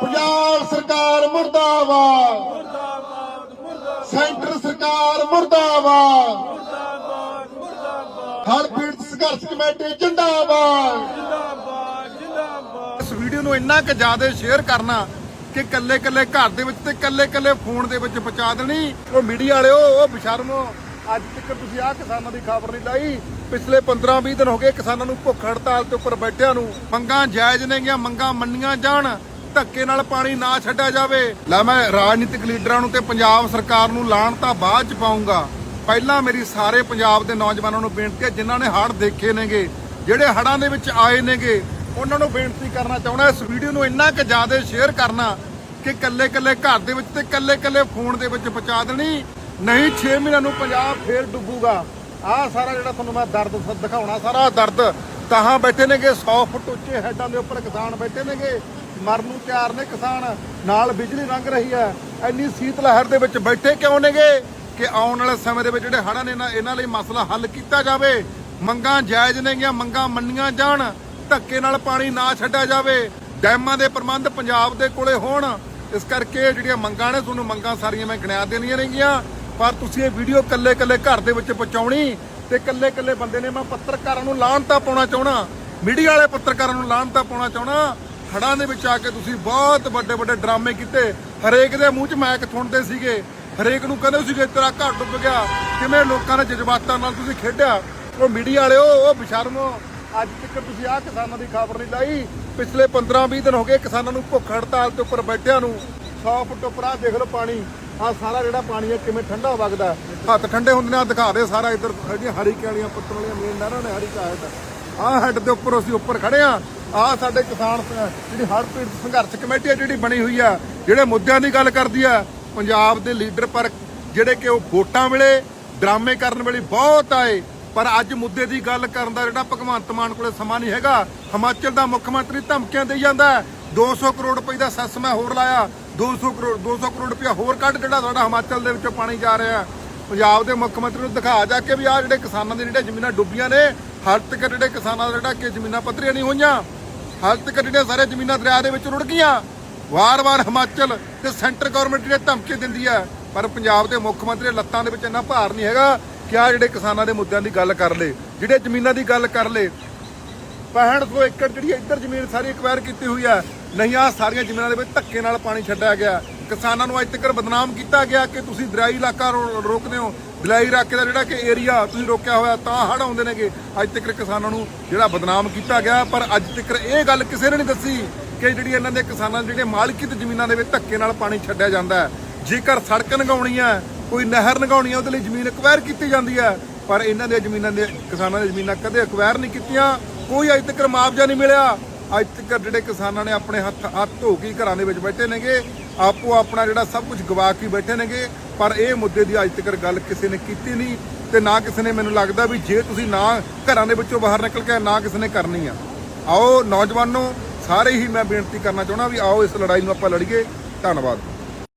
ਪੰਜਾਬ ਸਰਕਾਰ ਮੁਰਦਾਬਾਦ। ਸੈਂਟਰ ਸਰਕਾਰ ਮੁਰਦਾਬਾਦ। ਹੜ ਪੀੜਤ ਸੰਘਰਸ਼ ਕਮੇਟੀ ਜਿੰਦਾਬਾਦ। ਇਸ ਵੀਡੀਓ ਨੂੰ ਇੰਨਾ ਕਿ ਜ਼ਿਆਦਾ ਸ਼ੇਅਰ ਕਰਨਾ ਕਿ ਕੱਲੇ ਕੱਲੇ ਘਰ ਦੇ ਵਿੱਚ ਤੇ ਕੱਲੇ ਕੱਲੇ ਫੋਨ ਦੇ ਵਿੱਚ ਪਹੁੰਚਾ ਦੇਣੀ। ਉਹ ਮੀਡੀਆ ਵਾਲਿਓ, ਉਹ ਬਸ਼ਰਮੋ, ਅੱਜ ਤੱਕ ਤੁਸੀਂ ਆਹ ਕਿਸਾਨਾਂ ਦੀ ਖਬਰ ਨਹੀਂ ਲਾਈ। ਪਿਛਲੇ 15-20 ਦਿਨ ਹੋ ਗਏ ਕਿਸਾਨਾਂ ਨੂੰ ਭੁੱਖ ਹੜਤਾਲ ਤੇ ਉੱਪਰ ਬੈਠਿਆਂ ਨੂੰ। ਮੰਗਾਂ ਜਾਇਜ਼ ਨੇਗੀਆਂ, ਮੰਗਾਂ ਮੰਨੀਆਂ ਜਾਣ। ਧੱਕੇ ਨਾਲ ਪਾਣੀ ਨਾ ਛੱਡਿਆ ਜਾਵੇ। ਲੈ ਮੈਂ ਰਾਜਨੀਤਿਕ ਲੀਡਰਾਂ ਨੂੰ ਤੇ ਪੰਜਾਬ ਸਰਕਾਰ ਨੂੰ ਲਾਣ ਤਾਂ ਬਾਅਦ ਚ ਪਾਉਂਗਾ ਪਹਿਲਾਂ ਮੇਰੀ ਸਾਰੇ ਪੰਜਾਬ ਦੇ ਨੌਜਵਾਨਾਂ ਨੂੰ ਬੇਨਤੀ ਹੈ, ਜਿਨ੍ਹਾਂ ਨੇ ਹੜ੍ਹ ਦੇਖੇ ਨੇਗੇ, ਜਿਹੜੇ ਹੜ੍ਹਾਂ ਦੇ ਵਿੱਚ ਆਏ ਨੇਗੇ, ਉਹਨਾਂ ਨੂੰ ਬੇਨਤੀ ਕਰਨਾ ਚਾਹੁੰਦਾ ਇਸ ਵੀਡੀਓ ਨੂੰ ਇੰਨਾ ਕਿ ਜ਼ਿਆਦਾ ਸ਼ੇਅਰ ਕਰਨਾ ਕਿ ਕੱਲੇ ਕੱਲੇ ਘਰ ਦੇ ਵਿੱਚ ਤੇ ਕੱਲੇ ਕੱਲੇ ਫੋਨ ਦੇ ਵਿੱਚ ਪਹੁੰਚਾ ਦੇਣੀ, ਨਹੀਂ 6 ਮਹੀਨਿਆਂ ਨੂੰ ਪੰਜਾਬ ਫੇਰ ਡੁੱਬੂਗਾ। ਆਹ ਸਾਰਾ ਜਿਹੜਾ ਤੁਹਾਨੂੰ ਮੈਂ ਦਰਦ ਦਿਖਾਉਣਾ, ਸਾਰਾ ਦਰਦ ਤਾਹਾਂ ਬੈਠੇ ਨੇਗੇ 100 ਫੁੱਟ ਉੱਚੇ ਹੈਡਾਂ ਦੇ ਉੱਪਰ ਕਿਸਾਨ ਬੈਠੇ ਨੇਗੇ। ਮਰਨ ਨੂੰ ਤਿਆਰ ਨੇ ਕਿਸਾਨ। ਨਾਲ ਬਿਜਲੀ ਲੰਘ ਰਹੀ ਹੈ। ਇੰਨੀ ਸੀਤ ਲਹਿਰ ਦੇ ਵਿੱਚ ਬੈਠੇ ਕਿਉਂ ਨੇਗੇ? ਕਿ ਆਉਣ ਵਾਲੇ ਸਮੇਂ ਦੇ ਵਿੱਚ ਜਿਹੜੇ ਹੜ੍ਹਾਂ ਨੇ ਇਹਨਾਂ- ਇਹਨਾਂ ਲਈ ਮਸਲਾ ਹੱਲ ਕੀਤਾ ਜਾਵੇ। ਮੰਗਾਂ ਜਾਇਜ਼ ਨੇਗੀਆਂ ਮੰਗਾਂ ਮੰਨੀਆਂ ਜਾਣ। ਧੱਕੇ ਨਾਲ ਪਾਣੀ ਨਾ ਛੱਡਿਆ ਜਾਵੇ। ਡੈਮਾਂ ਦੇ ਪ੍ਰਬੰਧ ਪੰਜਾਬ ਦੇ ਕੋਲੇ ਹੋਣ। ਇਸ ਕਰਕੇ ਜਿਹੜੀਆਂ ਮੰਗਾਂ ਨੇ, ਤੁਹਾਨੂੰ ਮੰਗਾਂ ਸਾਰੀਆਂ ਮੈਂ ਗਿਣਿਆ ਦੇਣੀਆਂ ਨੇਗੀਆਂ। ਪਰ ਤੁਸੀਂ ਇਹ ਵੀਡੀਓ ਕੱਲੇ ਕੱਲੇ ਘਰ ਦੇ ਵਿੱਚ ਪਹੁੰਚਾਉਣੀ ਤੇ ਕੱਲੇ ਕੱਲੇ ਬੰਦੇ ਨੇ, ਮੈਂ ਪੱਤਰਕਾਰਾਂ ਨੂੰ ਲਾਹਨਤਾ ਪਾਉਣਾ ਚਾਹਣਾ ਮੀਡੀਆ ਵਾਲੇ ਪੱਤਰਕਾਰਾਂ ਨੂੰ ਲਾਹਨਤਾ ਪਾਉਣਾ ਚਾਹਣਾ ਹੜਾਂ ਦੇ ਵਿੱਚ ਆ ਕੇ ਤੁਸੀਂ ਬਹੁਤ ਵੱਡੇ ਵੱਡੇ ਡਰਾਮੇ ਕੀਤੇ। ਹਰੇਕ ਦੇ ਮੂੰਹ 'ਚ ਮੈਕ ਥੁੰਦੇ ਸੀਗੇ। ਹਰੇਕ ਨੂੰ ਕਹਿੰਦੇ ਸੀਗੇ, ਤੇਰਾ ਘਰ ਡੁੱਬ ਗਿਆ। ਕਿਵੇਂ ਲੋਕਾਂ ਦੇ ਜਜ਼ਬਾਤਾਂ ਨਾਲ ਤੁਸੀਂ ਖੇਡਿਆ? ਉਹ ਮੀਡੀਆ ਵਾਲਿਓ, ਉਹ ਬਸ਼ਰਮੋ, ਅੱਜ ਤੱਕ ਤੁਸੀਂ ਆਹ ਕਿਸਾਨਾਂ ਦੀ ਖਬਰ ਨਹੀਂ ਲਾਈ। ਪਿਛਲੇ 15-20 ਦਿਨ ਹੋ ਗਏ ਕਿਸਾਨਾਂ ਨੂੰ ਭੁੱਖ ਹੜਤਾਲ ਤੇ ਉੱਪਰ ਬੈਠਿਆਂ ਨੂੰ। 100 ਫੁੱਟ ਉੱਪਰ ਆਹ ਦੇਖ ਲਓ ਪਾਣੀ। ਆਹ ਸਾਰਾ ਜਿਹੜਾ ਪਾਣੀ ਹੈ ਕਿਵੇਂ ਠੰਡਾ ਵਗਦਾ। ਹੱਥ ਠੰਡੇ ਹੁੰਦੇ ਨੇ ਦਿਖਾ ਦੇ ਸਾਰਾ ਇੱਧਰ। ਜਿਹੜੀਆਂ ਹਰੀ ਵਾਲੀਆਂ ਪੁੱਤਰ ਵਾਲੀਆਂ ਮੇਨ ਨਹਿਰਾਂ ਨੇ, ਹਰੀ ਕਾ ਹੈਡ ਆਹ ਹੈਡ ਦੇ ਉੱਪਰ ਅਸੀਂ ਉੱਪਰ ਖੜੇ ਆ ਆਹ ਸਾਡੇ ਕਿਸਾਨ ਜਿਹੜੀ ਹੜ੍ਹ ਪੀੜਤ ਸੰਘਰਸ਼ ਕਮੇਟੀ ਹੈ ਜਿਹੜੀ ਬਣੀ ਹੋਈ ਆ, ਜਿਹੜੇ ਮੁੱਦਿਆਂ ਦੀ ਗੱਲ ਕਰਦੀ ਆ, ਪੰਜਾਬ ਦੇ ਲੀਡਰ ਪਰ ਜਿਹੜੇ ਕਿ ਉਹ ਵੋਟਾਂ ਵੇਲੇ ਡਰਾਮੇ ਕਰਨ ਵੇਲੇ ਬਹੁਤ ਆਏ, ਪਰ ਅੱਜ ਮੁੱਦੇ ਦੀ ਗੱਲ ਕਰਨ ਦਾ ਜਿਹੜਾ ਭਗਵੰਤ ਮਾਨ ਕੋਲੇ ਸਮਾਂ ਨਹੀਂ ਹੈਗਾ, ਹਿਮਾਚਲ ਦਾ ਮੁੱਖ ਮੰਤਰੀ ਧਮਕੀਆਂ ਦੇਈ ਜਾਂਦਾ ਹੈ 200 ਕਰੋੜ ਰੁਪਏ ਦਾ ਸੈਸ ਮੈਂ ਹੋਰ ਲਾਇਆ 200 ਕਰੋੜ 200 ਕਰੋੜ ਰੁਪਇਆ ਹੋਰ ਕੱਢ ਜਿਹੜਾ ਤੁਹਾਡਾ ਹਿਮਾਚਲ ਦੇ ਵਿੱਚੋਂ ਪਾਣੀ ਜਾ ਰਿਹਾ ਪੰਜਾਬ ਦੇ ਮੁੱਖ ਮੰਤਰੀ ਨੂੰ ਦਿਖਾ ਜਾ ਕੇ ਵੀ ਆਹ ਜਿਹੜੇ ਕਿਸਾਨਾਂ ਦੇ ਜਿਹੜੇ ਜ਼ਮੀਨਾਂ ਡੁੱਬੀਆਂ ਨੇ, ਹਰ ਤੱਕ ਜਿਹੜੇ ਕਿਸਾਨਾਂ ਦਾ ਜਿਹੜਾ ਕਿ ਜ਼ਮੀਨਾਂ ਪੱਧਰੀਆਂ ਨਹੀਂ ਹੋਈਆਂ। ਹਾਲ ਤੱਕ ਜਿਹੜੀਆਂ ਸਾਰੇ ਜ਼ਮੀਨਾਂ ਦਰਿਆ ਦੇ ਵਿੱਚ ਰੁੜ ਗਈਆਂ। ਵਾਰ-ਵਾਰ ਹਿਮਾਚਲ ਤੇ ਸੈਂਟਰ ਗਵਰਨਮੈਂਟ ਜਿਹੜੇ ਧਮਕੀ ਦਿੰਦੀ ਹੈ। ਪਰ ਪੰਜਾਬ ਦੇ ਮੁੱਖ ਮੰਤਰੀ ਲੱਤਾਂ ਦੇ ਵਿੱਚ ਇੰਨਾ ਭਾਰ ਨਹੀਂ ਹੈਗਾ ਕਿ ਆ ਜਿਹੜੇ ਕਿਸਾਨਾਂ ਦੇ ਮੁੱਦਿਆਂ ਦੀ ਗੱਲ ਕਰ ਲੇ, ਜਿਹੜੇ ਜ਼ਮੀਨਾਂ ਦੀ ਗੱਲ ਕਰ ਲੇ। 6500 ਏਕੜ ਜਿਹੜੀ ਇੱਧਰ ਜ਼ਮੀਨ ਸਾਰੀ ਐਕਵਾਇਰ ਕੀਤੀ ਹੋਈ ਹੈ। ਨਹੀਂ ਆ ਸਾਰੀਆਂ ਜ਼ਮੀਨਾਂ ਦੇ ਵਿੱਚ ਧੱਕੇ ਨਾਲ ਪਾਣੀ ਛੱਡਿਆ ਗਿਆ। ਕਿਸਾਨਾਂ ਨੂੰ ਅੱਜ ਤੱਕ ਬਦਨਾਮ ਕੀਤਾ ਗਿਆ ਕਿ ਤੁਸੀਂ ਦਰਿਆਈ ਇਲਾਕਾ ਰੋ- ਰੋਕਦੇ ਹੋ। ਦਰਿਆਈ ਇਲਾਕੇ ਦਾ ਜਿਹੜਾ ਕਿ ਏਰੀਆ ਤੁਸੀਂ ਰੋਕਿਆ ਹੋਇਆ ਤਾਂ ਹੜ੍ਹ ਆਉਂਦੇ ਨੇਗੇ। ਅੱਜ ਤੱਕ ਕਿਸਾਨਾਂ ਨੂੰ ਜਿਹੜਾ ਬਦਨਾਮ ਕੀਤਾ ਗਿਆ, ਪਰ ਅੱਜ ਤੱਕ ਇਹ ਗੱਲ ਕਿਸੇ ਨੇ ਨਹੀਂ ਦੱਸੀ ਕਿ ਜਿਹੜੀ ਇਹਨਾਂ ਦੇ ਕਿਸਾਨਾਂ ਜਿਹੜੇ ਜਿਹੜੀਆਂ ਮਾਲਕੀ ਤੇ ਜ਼ਮੀਨਾਂ ਦੇ ਵਿੱਚ ਧੱਕੇ ਨਾਲ ਪਾਣੀ ਛੱਡਿਆ ਜਾਂਦਾ ਹੈ। ਜੇਕਰ ਸੜਕ ਲਗਾਉਣੀ ਹੈ, ਕੋਈ ਨਹਿਰ ਲਗਾਉਣੀ ਹੈ, ਉਹਦੇ ਲਈ ਜ਼ਮੀਨ ਐਕਵਾਇਰ ਕੀਤੀ ਜਾਂਦੀ ਹੈ। ਪਰ ਇਹਨਾਂ ਦੀਆਂ ਜ਼ਮੀਨਾਂ ਦੇ, ਕਿਸਾਨਾਂ ਦੀਆਂ ਜ਼ਮੀਨਾਂ ਕਦੇ ਐਕਵਾਇਰ ਨਹੀਂ ਕੀਤੀਆਂ। ਕੋਈ ਅੱਜ ਤੱਕ ਮੁਆਵਜ਼ਾ ਨਹੀਂ ਮਿਲਿਆ। ਅੱਜ ਤੱਕ ਜਿਹੜੇ ਕਿਸਾਨਾਂ ਨੇ ਆਪਣੇ ਹੱਥ ਹੱਥ ਧੋ ਕੇ ਘਰਾਂ ਦੇ ਵਿੱਚ ਬੈਠੇ ਨੇਗੇ ਆਪੋ ਆਪਣਾ ਜਿਹੜਾ ਸਭ ਕੁਝ ਗਵਾ ਕੇ ਬੈਠੇ ਨੇਗੇ, ਪਰ ਇਹ ਮੁੱਦੇ ਦੀ ਅੱਜ ਤੱਕ ਗੱਲ ਕਿਸੇ ਨੇ ਕੀਤੀ ਨਹੀਂ ਤੇ ਨਾ ਕਿਸੇ ਨੇ ਮੈਨੂੰ ਲੱਗਦਾ ਵੀ ਜੇ ਤੁਸੀਂ ਨਾ ਘਰਾਂ ਦੇ ਵਿੱਚੋਂ ਬਾਹਰ ਨਿਕਲ ਕੇ ਨਾ ਕਿਸੇ ਨੇ ਕਰਨੀ ਆ। ਆਓ ਨੌਜਵਾਨੋ, ਸਾਰੇ ਹੀ ਮੈਂ ਬੇਨਤੀ ਕਰਨਾ ਚਾਹੁੰਦਾ ਵੀ ਆਓ ਇਸ ਲੜਾਈ ਨੂੰ ਆਪਾਂ ਲੜੀਏ। ਧੰਨਵਾਦ।